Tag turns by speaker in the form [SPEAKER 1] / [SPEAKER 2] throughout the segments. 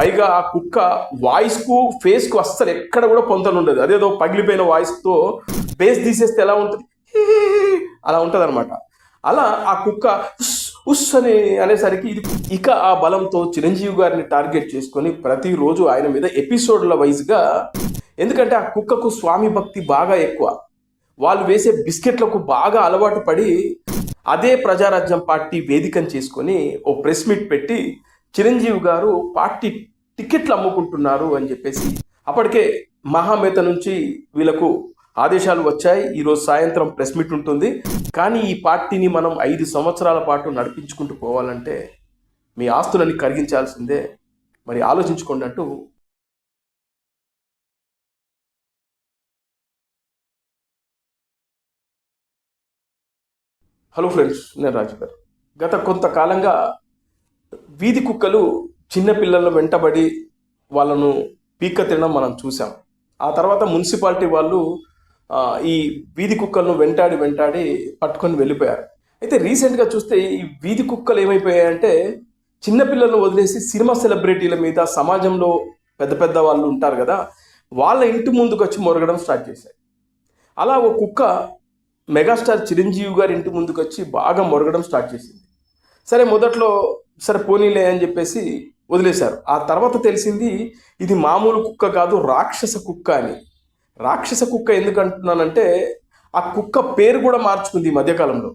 [SPEAKER 1] పైగా ఆ కుక్క వాయిస్కు ఫేస్కు అస్సలు ఎక్కడ కూడా పొంతలు ఉండదు. అదేదో పగిలిపోయిన వాయిస్తో బేస్ తీసేస్తే ఎలా ఉంటుంది? అలా ఉంటుంది అనమాట అలా ఆ కుక్క ఉస్ ఉస్ అని అనేసరికి ఇది ఇక ఆ బలంతో చిరంజీవి గారిని టార్గెట్ చేసుకొని ప్రతిరోజు ఆయన మీద ఎపిసోడ్ల వైజ్గా ఎందుకంటే ఆ కుక్కకు స్వామి భక్తి బాగా ఎక్కువ. వాళ్ళు వేసే బిస్కెట్లకు బాగా అలవాటు పడి అదే ప్రజారాజ్యం పార్టీ వేదికను చేసుకొని ఓ ప్రెస్ మీట్ పెట్టి చిరంజీవి గారు పార్టీ టికెట్లు అమ్ముకుంటున్నారు అని చెప్పేసి అప్పటికే మహామేత నుంచి వీళ్ళకు ఆదేశాలు వచ్చాయి. ఈరోజు సాయంత్రం ప్రెస్ మీట్ ఉంటుంది. కానీ ఈ పార్టీని మనం ఐదు సంవత్సరాల పాటు నడిపించుకుంటూ పోవాలంటే మీ ఆస్తులని కరిగించాల్సిందే. మరి ఆలోచించుకోండి అంటూ హలో ఫ్రెండ్స్ నేను రాజు గారు. గత కొంతకాలంగా వీధి కుక్కలు చిన్నపిల్లలు వెంటబడి వాళ్ళను పీక్క తినడం మనం చూసాం ఆ తర్వాత మున్సిపాలిటీ వాళ్ళు ఈ వీధి కుక్కలను వెంటాడి వెంటాడి పట్టుకొని వెళ్ళిపోయారు. అయితే రీసెంట్గా చూస్తే ఈ వీధి కుక్కలు ఏమైపోయాయంటే చిన్నపిల్లలను వదిలేసి సినిమా సెలబ్రిటీల మీద సమాజంలో పెద్ద పెద్ద వాళ్ళు ఉంటారు కదా వాళ్ళ ఇంటి ముందుకు వచ్చి మొరగడం స్టార్ట్ చేశాయి. అలా ఓ కుక్క మెగాస్టార్ చిరంజీవి గారి ఇంటి ముందుకు వచ్చి బాగా మొరగడం స్టార్ట్ చేసింది. సరే మొదట్లో సరే పోనీలే అని చెప్పేసి వదిలేశారు. ఆ తర్వాత తెలిసింది ఇది మామూలు కుక్క కాదు రాక్షస కుక్క అని. రాక్షస కుక్క ఎందుకు అంటున్నానంటే ఆ కుక్క పేరు కూడా మార్చుకుంది ఈ మధ్యకాలంలో.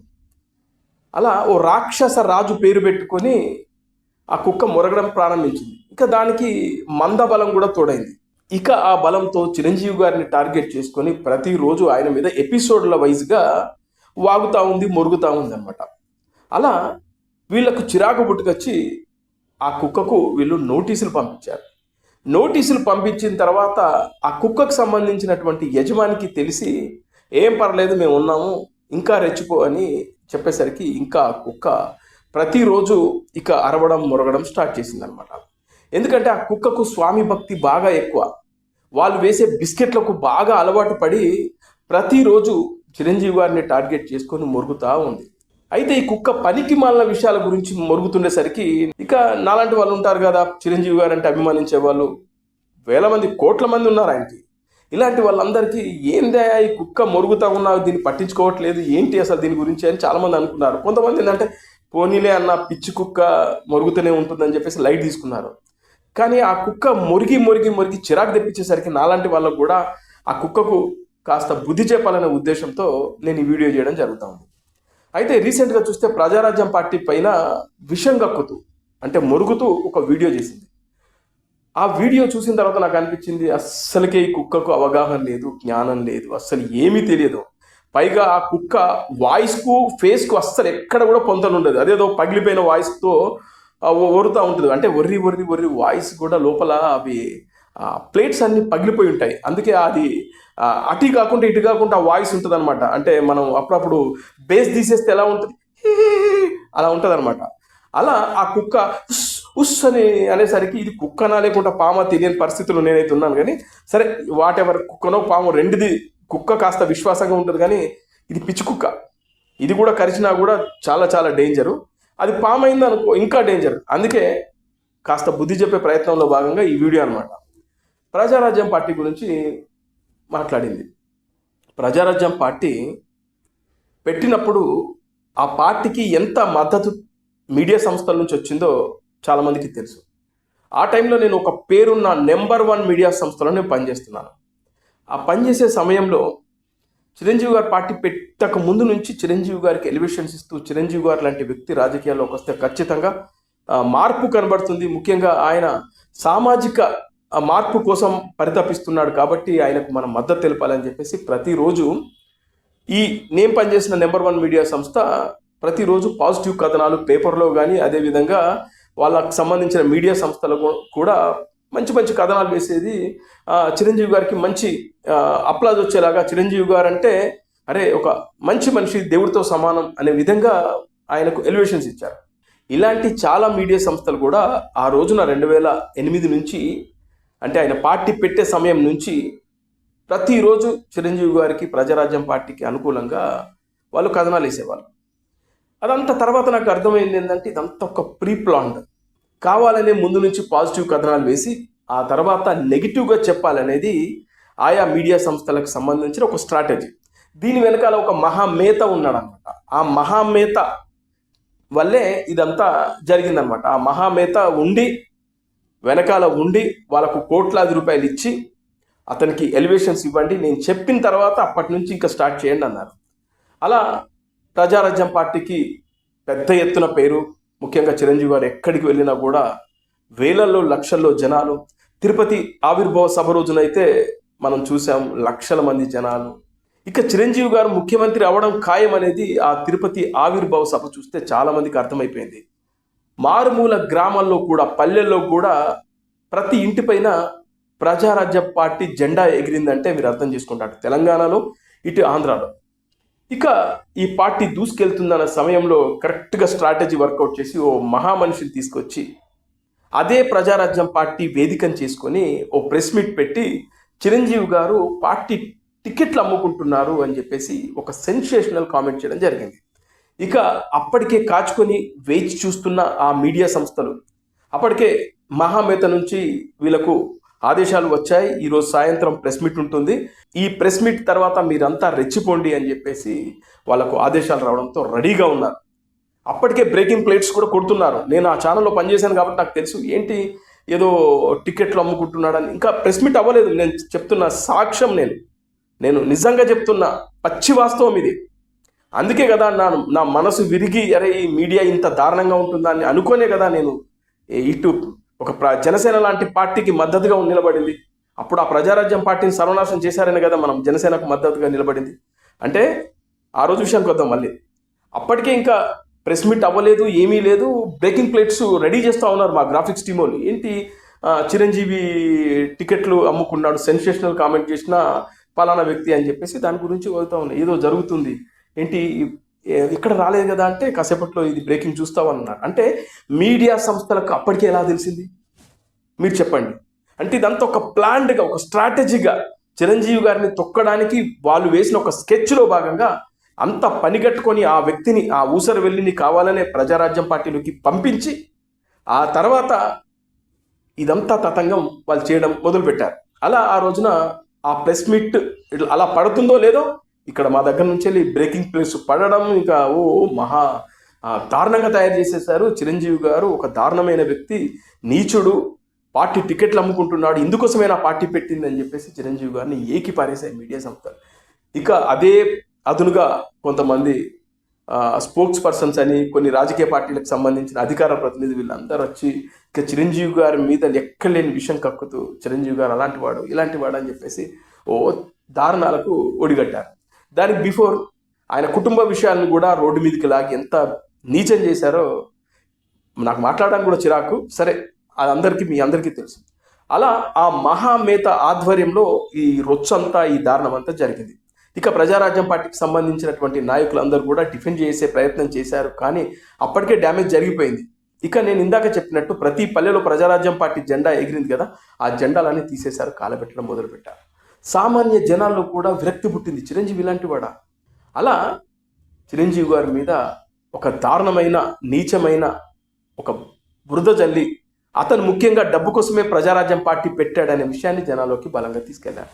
[SPEAKER 1] అలా ఓ రాక్షస రాజు పేరు పెట్టుకొని ఆ కుక్క మొరగడం ప్రారంభించింది. ఇంకా దానికి మంద బలం కూడా తోడైంది. ఇక ఆ బలంతో చిరంజీవి గారిని టార్గెట్ చేసుకొని ప్రతిరోజు ఆయన మీద ఎపిసోడ్ల వైజ్గా వాగుతూ ఉంది మొరుగుతూ ఉంది అనమాట అలా వీళ్ళకు చిరాకు పుట్టుకొచ్చి ఆ కుక్కకు వీళ్ళు నోటీసులు పంపించారు. నోటీసులు పంపించిన తర్వాత ఆ కుక్కకు సంబంధించినటువంటి యజమానికి తెలిసి ఏం పర్లేదు మేము ఉన్నాము ఇంకా రెచ్చిపో అని చెప్పేసరికి ఇంకా కుక్క ప్రతిరోజు ఇక అరవడం మొరగడం స్టార్ట్ చేసిందనమాట. ఎందుకంటే ఆ కుక్కకు స్వామి భక్తి బాగా ఎక్కువ. వాళ్ళు వేసే బిస్కెట్లకు బాగా అలవాటు పడి ప్రతిరోజు చిరంజీవి గారిని టార్గెట్ చేసుకొని మొరుగుతూ ఉంది. అయితే ఈ కుక్క పనికి మాలిన విషయాల గురించి మొరుగుతుండేసరికి ఇక నాలాంటి వాళ్ళు ఉంటారు కదా చిరంజీవి గారు అంటే అభిమానించే వాళ్ళు. వేల మంది కోట్ల మంది ఉన్నారు ఆయనకి. ఇలాంటి వాళ్ళందరికీ ఏందే ఈ కుక్క మరుగుతా ఉన్నా దీన్ని పట్టించుకోవట్లేదు ఏంటి అసలు దీని గురించి అని చాలామంది అనుకున్నారు. కొంతమంది ఏంటంటే పోనీలే అన్న పిచ్చి కుక్క మొరుగుతూనే ఉంటుందని చెప్పేసి లైట్ తీసుకున్నారు. కానీ ఆ కుక్క మురిగి మురిగి మురిగి చిరాకు తెప్పించేసరికి నాలాంటి వాళ్ళకు కూడా ఆ కుక్కకు కాస్త బుద్ధి చెప్పాలనే ఉద్దేశంతో నేను ఈ వీడియో చేయడం జరుగుతూ ఉంది. అయితే రీసెంట్గా చూస్తే ప్రజారాజ్యం పార్టీ పైన విషం కక్కుతూ అంటే మురుగుతూ ఒక వీడియో చేసింది. ఆ వీడియో చూసిన తర్వాత నాకు అనిపించింది అస్సలకే ఈ కుక్కకు అవగాహన లేదు జ్ఞానం లేదు అస్సలు ఏమీ తెలియదు. పైగా ఆ కుక్క వాయిస్కు ఫేస్కు అస్సలు ఎక్కడ కూడా పొంతలు ఉండదు. అదేదో పగిలిపోయిన వాయిస్తో ఒరుతూ ఉంటుంది. అంటే ఒర్రి ఒర్రి ఒర్రి వాయిస్ కూడా లోపల అవి ప్లేట్స్ అన్ని పగిలిపోయి ఉంటాయి. అందుకే అది అటు కాకుండా ఇటు కాకుండా ఆ వాయిస్ ఉంటుంది అనమాట అంటే మనం అప్పుడప్పుడు బేస్ తీసేస్తే ఎలా ఉంటుంది? అలా ఉంటుంది అనమాట అలా ఆ కుక్క ఉస్ ఉస్ అని అనేసరికి ఇది కుక్కనా లేకుండా పామ తెలియని పరిస్థితులు నేనైతే ఉన్నాను. కానీ సరే వాట్ ఎవర్ కుక్కనో పాము రెండుది కుక్క కాస్త విశ్వాసంగా ఉంటుంది కానీ ఇది పిచ్చి కుక్క. ఇది కూడా కరిచినా కూడా చాలా చాలా డేంజరు. అది పామైంది అనుకో ఇంకా డేంజర్. అందుకే కాస్త బుద్ధి చెప్పే ప్రయత్నంలో భాగంగా ఈ వీడియో అనమాట ప్రజారాజ్యం పార్టీ గురించి మాట్లాడింది. ప్రజారాజ్యం పార్టీ పెట్టినప్పుడు ఆ పార్టీకి ఎంత మద్దతు మీడియా సంస్థల నుంచి వచ్చిందో చాలామందికి తెలుసు. ఆ టైంలో నేను ఒక పేరున్న నెంబర్ వన్ మీడియా సంస్థలో నేను పనిచేస్తున్నాను. ఆ పనిచేసే సమయంలో చిరంజీవి గారు పార్టీ పెట్టక ముందు నుంచి చిరంజీవి గారికి ఎలివేషన్స్ ఇస్తూ చిరంజీవి గారు లాంటి వ్యక్తి రాజకీయాల్లోకి వస్తే ఖచ్చితంగా మార్పు కనబడుతుంది. ముఖ్యంగా ఆయన సామాజిక మార్పు కోసం పరితపిస్తున్నాడు కాబట్టి ఆయనకు మనం మద్దతు తెలపాలని చెప్పేసి ప్రతిరోజు ఈ నేను పనిచేసిన నెంబర్ వన్ మీడియా సంస్థ ప్రతిరోజు పాజిటివ్ కథనాలు పేపర్లో కానీ అదేవిధంగా వాళ్ళకు సంబంధించిన మీడియా సంస్థలకు కూడా మంచి మంచి కథనాలు వేసేది చిరంజీవి గారికి మంచి అప్లాజ్ వచ్చేలాగా చిరంజీవి గారు అంటే అరే ఒక మంచి మనిషి దేవుడితో సమానం అనే విధంగా ఆయనకు ఎలివేషన్స్ ఇచ్చారు. ఇలాంటి చాలా మీడియా సంస్థలు కూడా ఆ రోజున రెండు వేల ఎనిమిది నుంచి అంటే ఆయన పార్టీ పెట్టే సమయం నుంచి ప్రతిరోజు చిరంజీవి గారికి ప్రజారాజ్యం పార్టీకి అనుకూలంగా వాళ్ళు కథనాలు వేసేవాళ్ళు. అదంతా తర్వాత నాకు అర్థమైంది ఏంటంటే ఇదంతా ఒక ప్రీ ప్లాన్డ్ కావాలనే ముందు నుంచి పాజిటివ్ కథనాలు వేసి ఆ తర్వాత నెగిటివ్గా చెప్పాలనేది ఆయా మీడియా సంస్థలకు సంబంధించిన ఒక స్ట్రాటజీ. దీని వెనకాల ఒక మహామేత ఉన్నాడనమాట ఆ మహామేత వల్లే ఇదంతా జరిగిందనమాట ఆ మహామేత ఉండి వెనకాల ఉండి వాళ్ళకు కోట్లాది రూపాయలు ఇచ్చి అతనికి ఎలివేషన్స్ ఇవ్వండి నేను చెప్పిన తర్వాత అప్పటి నుంచి ఇంకా స్టార్ట్ చేయండి అన్నారు. అలా ప్రజారాజ్యం పార్టీకి పెద్ద ఎత్తున పేరు ముఖ్యంగా చిరంజీవి గారు ఎక్కడికి వెళ్ళినా కూడా వేలల్లో లక్షల్లో జనాలు తిరుపతి ఆవిర్భావ సభ రోజునైతే మనం చూసాం లక్షల మంది జనాలు. ఇక చిరంజీవి గారు ముఖ్యమంత్రి అవడం ఖాయం అనేది ఆ తిరుపతి ఆవిర్భావ సభ చూస్తే చాలామందికి అర్థమైపోయింది. మారుమూల గ్రామాల్లో కూడా పల్లెల్లో కూడా ప్రతి ఇంటిపైన ప్రజారాజ్య పార్టీ జెండా ఎగిరిందంటే మీరు అర్థం చేసుకుంటారు. తెలంగాణలో ఇటు ఆంధ్రాలో. ఇక ఈ పార్టీ దూసుకెళ్తుందన్న సమయంలో కరెక్ట్గా స్ట్రాటజీ వర్కౌట్ చేసి ఓ మహామనిషిని తీసుకొచ్చి అదే ప్రజారాజ్యం పార్టీ వేదికను చేసుకొని ఓ ప్రెస్ మీట్ పెట్టి చిరంజీవి గారు పార్టీ టికెట్లు అమ్ముకుంటున్నారు అని చెప్పేసి ఒక సెన్సేషనల్ కామెంట్ చేయడం జరిగింది. ఇక అప్పటికే కాచుకొని వేచి చూస్తున్న ఆ మీడియా సంస్థలు. అప్పటికే మహామేత నుంచి వీళ్ళకు ఆదేశాలు వచ్చాయి. ఈరోజు సాయంత్రం ప్రెస్ మీట్ ఉంటుంది. ఈ ప్రెస్ మీట్ తర్వాత మీరంతా రెచ్చిపోండి అని చెప్పేసి వాళ్ళకు ఆదేశాలు రావడంతో రెడీగా ఉన్నారు. అప్పటికే బ్రేకింగ్ ప్లేట్స్ కూడా కొడుతున్నారు. నేను ఆ ఛానల్లో పనిచేశాను కాబట్టి నాకు తెలుసు. ఏంటి ఏదో టికెట్లు అమ్ముకుంటున్నాడని. ఇంకా ప్రెస్ మీట్ అవ్వలేదు. నేను చెప్తున్న సాక్ష్యం నేను. నేను నిజంగా చెప్తున్నా పచ్చి వాస్తవం ఇది. అందుకే కదా నా నా మనసు విరిగి అరే ఈ మీడియా ఇంత దారుణంగా ఉంటుందా అని అనుకోనే కదా నేను. ఇటు ఒక ప్ర జనసేన లాంటి పార్టీకి మద్దతుగా నిలబడింది. అప్పుడు ఆ ప్రజారాజ్యం పార్టీని సర్వనాశనం చేశారనే కదా మనం జనసేనకు మద్దతుగా నిలబడింది. అంటే ఆ రోజు విషయానికి వద్దాం మళ్ళీ. అప్పటికే ఇంకా ప్రెస్ మీట్ అవ్వలేదు ఏమీ లేదు. బ్రేకింగ్ ప్లేట్స్ రెడీ చేస్తూ ఉన్నారు మా గ్రాఫిక్స్ టీమ్ వాళ్ళు. ఏంటి చిరంజీవి టికెట్లు అమ్ముకున్నాడు సెన్సేషనల్ కామెంట్ చేసిన పలానా వ్యక్తి అని చెప్పేసి దాని గురించి వెళ్తూ ఉన్నాయి ఏదో జరుగుతుంది. ఏంటి ఇక్కడ రాలేదు కదా అంటే కాసేపట్లో ఇది బ్రేకింగ్ చూస్తామన్నారు అంటే మీడియా సంస్థలకు అప్పటికే ఎలా తెలిసింది? మీరు చెప్పండి. అంటే ఇదంతా ఒక ప్లాన్డ్గా ఒక స్ట్రాటజీగా చిరంజీవి గారిని తొక్కడానికి వాళ్ళు వేసిన ఒక స్కెచ్లో భాగంగా అంత పనిగట్టుకొని ఆ వ్యక్తిని ఆ ఊసర వెళ్ళిని కావాలనే ప్రజారాజ్యం పార్టీలోకి పంపించి ఆ తర్వాత ఇదంతా తతంగం వాళ్ళు చేయడం మొదలుపెట్టారు. అలా ఆ రోజున ఆ ప్రెస్ మీట్ ఇట్లా అలా పడుతుందో లేదో ఇక్కడ మా దగ్గర నుంచి వెళ్ళి బ్రేకింగ్ ప్లేస్ పడడం ఇంకా ఓ మహా దారుణంగా తయారు చేసేసారు చిరంజీవి గారు ఒక దారుణమైన వ్యక్తి నీచుడు పార్టీ టికెట్లు అమ్ముకుంటున్నాడు ఇందుకోసమైనా పార్టీ పెట్టింది అని చెప్పేసి చిరంజీవి గారిని ఏకి పారేశాయి మీడియా సంస్థలు. ఇక అదే అదునుగా కొంతమంది స్పోక్స్ పర్సన్స్ అని కొన్ని రాజకీయ పార్టీలకు సంబంధించిన అధికార ప్రతినిధి వీళ్ళందరూ వచ్చి ఇక చిరంజీవి గారి మీద లెక్కలేని విషయం కక్కుతూ చిరంజీవి గారు అలాంటి వాడు ఇలాంటి వాడు అని చెప్పేసి ఓ దారుణాలకు ఒడిగట్టారు. దానికి బిఫోర్ ఆయన కుటుంబ విషయాలను కూడా రోడ్డు మీదకి లాగి ఎంత నీచం చేశారో నాకు మాట్లాడడానికి కూడా చిరాకు. సరే అది అందరికీ మీ అందరికీ తెలుసు. అలా ఆ మహామేత ఆధ్వర్యంలో ఈ రొచ్చంతా ఈ దారుణం అంతా జరిగింది. ఇక ప్రజారాజ్యం పార్టీకి సంబంధించినటువంటి నాయకులందరూ కూడా డిఫెండ్ చేసే ప్రయత్నం చేశారు. కానీ అప్పటికే డ్యామేజ్ జరిగిపోయింది. ఇక నేను ఇందాక చెప్పినట్టు ప్రతి పల్లెలో ప్రజారాజ్యం పార్టీ జెండా ఎగిరింది కదా ఆ జెండాలన్నీ తీసేశారు కాలబెట్టడం మొదలుపెట్టారు. సామాన్య జనాల్లో కూడా విరక్తి పుట్టింది. చిరంజీవి ఇలాంటి వాడా? అలా చిరంజీవి గారి మీద ఒక దారుణమైన నీచమైన ఒక బురద జల్లి అతను ముఖ్యంగా డబ్బు కోసమే ప్రజారాజ్యం పార్టీ పెట్టాడనే విషయాన్ని జనాల్లోకి బలంగా తీసుకెళ్ళారు.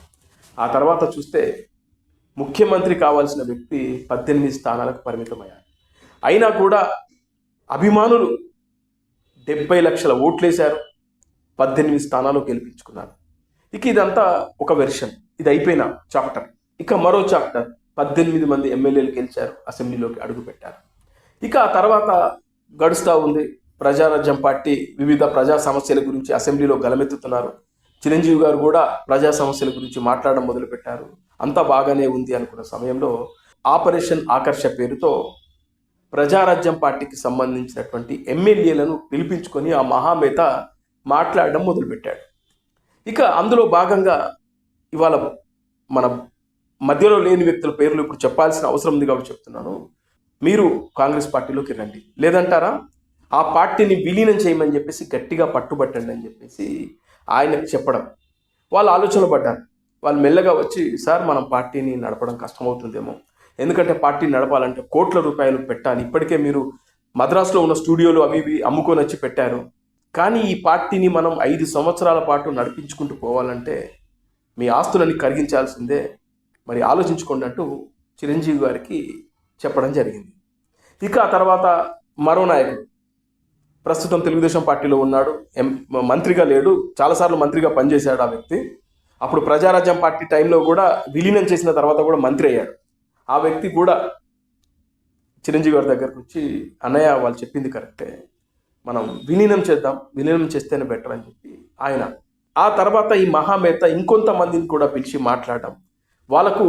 [SPEAKER 1] ఆ తర్వాత చూస్తే ముఖ్యమంత్రి కావాల్సిన వ్యక్తి పద్దెనిమిది స్థానాలకు పరిమితమయ్యారు అయినా కూడా అభిమానులు డెబ్బై లక్షల ఓట్లేశారు పద్దెనిమిది స్థానాలు గెలిపించుకున్నారు. ఇక ఇదంతా ఒక వెర్షన్ ఇది అయిపోయిన చాప్టర్ ఇక మరో చాప్టర్ పద్దెనిమిది మంది ఎమ్మెల్యేలు గెలిచారు అసెంబ్లీలోకి అడుగుపెట్టారు ఇక ఆ తర్వాత గడుస్తూ ఉంది. ప్రజారాజ్యం పార్టీ వివిధ ప్రజా సమస్యల గురించి అసెంబ్లీలో గలమెత్తుతున్నారు చిరంజీవి గారు కూడా ప్రజా సమస్యల గురించి మాట్లాడడం మొదలుపెట్టారు. అంతా బాగానే ఉంది అనుకున్న సమయంలో ఆపరేషన్ ఆకర్ష పేరుతో ప్రజారాజ్యం పార్టీకి సంబంధించినటువంటి ఎమ్మెల్యేలను పిలిపించుకొని ఆ మహామేత మాట్లాడడం మొదలుపెట్టాడు. ఇక అందులో భాగంగా ఇవాళ మన మధ్యలో లేని వ్యక్తుల పేర్లు ఇప్పుడు చెప్పాల్సిన అవసరం ఉంది కాబట్టి చెప్తున్నాను. మీరు కాంగ్రెస్ పార్టీలోకి రండి. లేదంటారా? ఆ పార్టీని విలీనం చేయమని చెప్పేసి గట్టిగా పట్టుబట్టండి అని చెప్పేసి ఆయనకు చెప్పడం. వాళ్ళు ఆలోచన పడ్డారు. వాళ్ళు మెల్లగా వచ్చి సార్ మనం పార్టీని నడపడం కష్టమవుతుందేమో. ఎందుకంటే పార్టీ నడపాలంటే కోట్ల రూపాయలు పెట్టాలి. ఇప్పటికే మీరు మద్రాసులో ఉన్న స్టూడియోలు అవి ఇవి అమ్ముకొని వచ్చి పెట్టారు. కానీ ఈ పార్టీని మనం ఐదు సంవత్సరాల పాటు నడిపించుకుంటూ పోవాలంటే మీ ఆస్తులని కరిగించాల్సిందే. మరి ఆలోచించుకోండి అంటూ చిరంజీవి గారికి చెప్పడం జరిగింది. ఇక ఆ తర్వాత మరో నాయకుడు. ప్రస్తుతం తెలుగుదేశం పార్టీలో ఉన్నాడు. ఎం మంత్రిగా లేడు. చాలాసార్లు మంత్రిగా పనిచేశాడు ఆ వ్యక్తి. అప్పుడు ప్రజారాజ్యం పార్టీ టైంలో కూడా విలీనం చేసిన తర్వాత కూడా మంత్రి అయ్యాడు. ఆ వ్యక్తి కూడా చిరంజీవి గారి దగ్గరకు వచ్చి అన్నయ్య వాళ్ళు చెప్పింది కరెక్టే. మనం విలీనం చేద్దాం విలీనం చేస్తేనే బెటర్ అని చెప్పి ఆయన. ఆ తర్వాత ఈ మహామేత ఇంకొంతమందిని కూడా పిలిచి మాట్లాడడం. వాళ్ళకు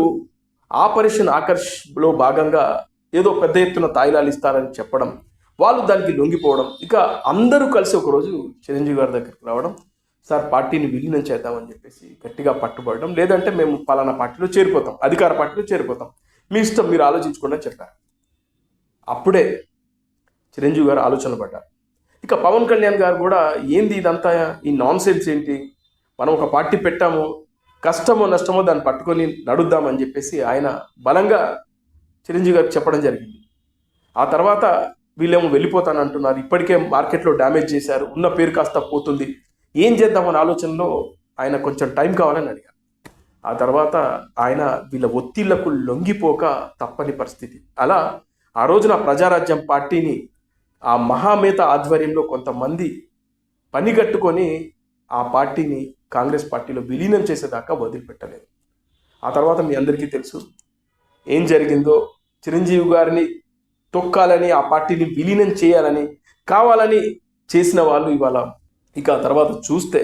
[SPEAKER 1] ఆపరేషన్ ఆకర్ష్లో భాగంగా ఏదో పెద్ద ఎత్తున తాయిలాలు ఇస్తారని చెప్పడం వాళ్ళు దానికి లొంగిపోవడం ఇక అందరూ కలిసి ఒకరోజు చిరంజీవి గారి దగ్గరికి రావడం సార్ పార్టీని విలీనం చేద్దామని చెప్పేసి గట్టిగా పట్టుబడడం లేదంటే మేము పలానా పార్టీలో చేరిపోతాం అధికార పార్టీలో చేరిపోతాం. మీ ఇష్టం మీరు ఆలోచించుకోండి అని చెప్పారు. అప్పుడే చిరంజీవి గారు ఆలోచన పడ్డారు. ఇక పవన్ కళ్యాణ్ గారు కూడా ఏంది ఇదంతా? ఈ నాన్ సెన్స్ ఏంటి? మనం ఒక పార్టీ పెట్టాము కష్టమో నష్టమో దాన్ని పట్టుకొని నడుద్దామని చెప్పేసి ఆయన బలంగా చిరంజీవి గారికి చెప్పడం జరిగింది. ఆ తర్వాత వీళ్ళేమో వెళ్ళిపోతాను అంటున్నారు. ఇప్పటికే మార్కెట్లో డ్యామేజ్ చేశారు ఉన్న పేరు కాస్త పోతుంది. ఏం చేద్దామనే ఆలోచనలో ఆయన కొంచెం టైం కావాలని అడిగారు. ఆ తర్వాత ఆయన వీళ్ళ ఒత్తిళ్ళకు లొంగిపోక తప్పని పరిస్థితి. అలా ఆ రోజున ప్రజారాజ్యం పార్టీని ఆ మహామేత ఆధ్వర్యంలో కొంతమంది పనిగట్టుకొని ఆ పార్టీని కాంగ్రెస్ పార్టీలో విలీనం చేసేదాకా వదిలిపెట్టలేదు. ఆ తర్వాత మీ అందరికీ తెలుసు ఏం జరిగిందో చిరంజీవి గారిని తొక్కాలని ఆ పార్టీని విలీనం చేయాలని కావాలని చేసిన వాళ్ళు ఇవాళ ఇక ఆ తర్వాత చూస్తే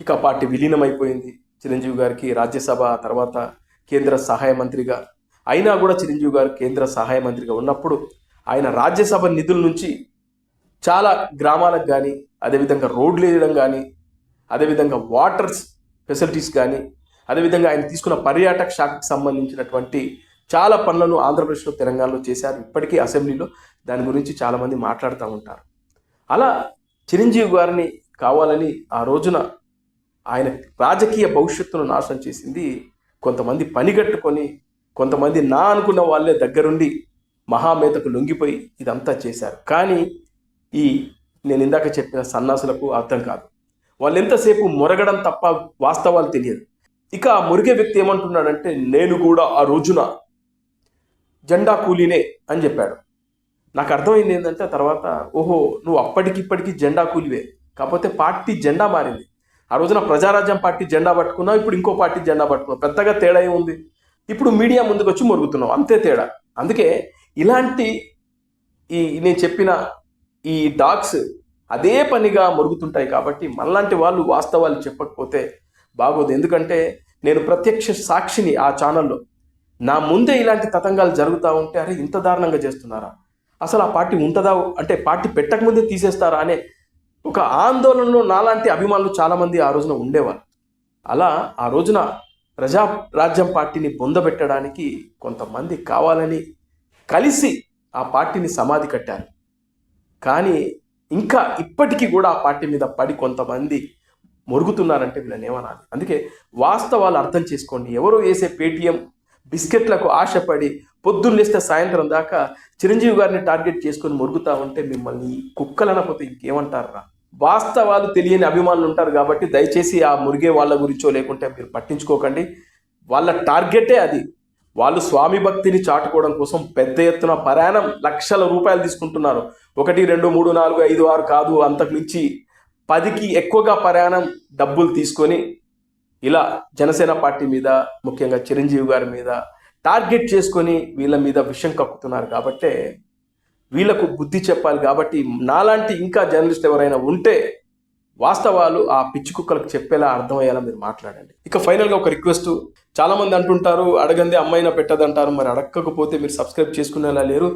[SPEAKER 1] ఇక పార్టీ విలీనం అయిపోయింది చిరంజీవి గారికి రాజ్యసభ ఆ తర్వాత కేంద్ర సహాయ మంత్రిగా. అయినా కూడా చిరంజీవి గారు కేంద్ర సహాయ మంత్రిగా ఉన్నప్పుడు ఆయన రాజ్యసభ నిధుల నుంచి చాలా గ్రామాలకు కానీ అదేవిధంగా రోడ్లు వేయడం కానీ అదేవిధంగా వాటర్స్ ఫెసిలిటీస్ కానీ అదేవిధంగా ఆయన తీసుకున్న పర్యాటక శాఖకు సంబంధించినటువంటి చాలా పనులను ఆంధ్రప్రదేశ్లో తెలంగాణలో చేశారు. ఇప్పటికీ అసెంబ్లీలో దాని గురించి చాలామంది మాట్లాడుతూ ఉంటారు. అలా చిరంజీవి గారిని కావాలని ఆ రోజున ఆయన రాజకీయ భవిష్యత్తును నాశనం చేసింది కొంతమంది పనిగట్టుకొని కొంతమంది నా అనుకున్న వాళ్ళే దగ్గరుండి మహామేతకు లొంగిపోయి ఇదంతా చేశారు. కానీ ఈ నేను ఇందాక చెప్పిన సన్నాసులకు అర్థం కాదు. వాళ్ళు ఎంతసేపు మొరగడం తప్ప వాస్తవాలు తెలియదు. ఇక ఆ మురిగే వ్యక్తి ఏమంటున్నాడంటే నేను కూడా ఆ రోజున జెండా కూలీనే అని చెప్పాడు. నాకు అర్థమైంది ఏంటంటే తర్వాత ఓహో నువ్వు అప్పటికిప్పటికి జెండా కూలివే. కాకపోతే పార్టీ జెండా మారింది. ఆ రోజున ప్రజారాజ్యం పార్టీ జెండా పట్టుకున్నావు ఇప్పుడు ఇంకో పార్టీ జెండా పట్టుకున్నావు. పెద్దగా తేడా ఏముంది? ఇప్పుడు మీడియా ముందుకు వచ్చి మొరుగుతున్నావు. అంతే తేడా. అందుకే ఇలాంటి ఈ నేను చెప్పిన ఈ డాగ్స్ అదే పనిగా మరుగుతుంటాయి కాబట్టి మనలాంటి వాళ్ళు వాస్తవాలు చెప్పకపోతే బాగోదు. ఎందుకంటే నేను ప్రత్యక్ష సాక్షిని ఆ ఛానల్లో. నా ముందే ఇలాంటి తతంగాలు జరుగుతూ ఉంటే అరే ఇంత దారుణంగా చేస్తున్నారా? అసలు ఆ పార్టీ ఉంటుందా? అంటే పార్టీ పెట్టకముందే తీసేస్తారా అనే ఒక ఆందోళనలో నాలాంటి అభిమానులు చాలామంది ఆ రోజున ఉండేవారు. అలా ఆ రోజున ప్రజా రాజ్యం పార్టీని బొందబెట్టడానికి కొంతమంది కావాలని కలిసి ఆ పార్టీని సమాధి కట్టారు. కానీ ఇంకా ఇప్పటికీ కూడా ఆ పార్టీ మీద పడి కొంతమంది మురుగుతున్నారంటే వీళ్ళని ఏమనాలి? అందుకే వాస్తవాలు అర్థం చేసుకోండి. ఎవరో వేసే పేటీఎం బిస్కెట్లకు ఆశపడి పొద్దున్నేస్తే సాయంత్రం దాకా చిరంజీవి గారిని టార్గెట్ చేసుకొని మురుగుతా ఉంటే మిమ్మల్ని కుక్కలనపోతే ఇంకేమంటారా వాస్తవాలు తెలియని అభిమానులు ఉంటారు కాబట్టి దయచేసి ఆ మురిగే వాళ్ళ గురించో లేకుంటే మీరు పట్టించుకోకండి. వాళ్ళ టార్గెటే అది. వాళ్ళు స్వామి భక్తిని చాటుకోవడం కోసం పెద్ద ఎత్తున ప్రయాణం లక్షల రూపాయలు తీసుకుంటున్నారు. ఒకటి రెండు మూడు నాలుగు ఐదు ఆరు కాదు అంతకు మించి పదికి ఎక్కువగా ప్రయాణం డబ్బులు తీసుకొని ఇలా జనసేన పార్టీ మీద ముఖ్యంగా చిరంజీవి గారి మీద టార్గెట్ చేసుకొని వీళ్ళ మీద విషయం కక్కుతున్నారు కాబట్టి వీళ్ళకు బుద్ధి చెప్పాలి కాబట్టి నాలాంటి ఇంకా జర్నలిస్ట్ ఎవరైనా ఉంటే వాస్తవాలు ఆ పిచ్చి కుక్కలకు చెప్పేలా అర్థమయ్యేలా మీరు మాట్లాడండి. ఇక ఫైనల్గా ఒక రిక్వెస్ట్. చాలామంది అంటుంటారు అడగంది అమ్మాయినా పెట్టదంటారు మరి అడగకపోతే మీరు సబ్స్క్రైబ్ చేసుకునేలా లేరు.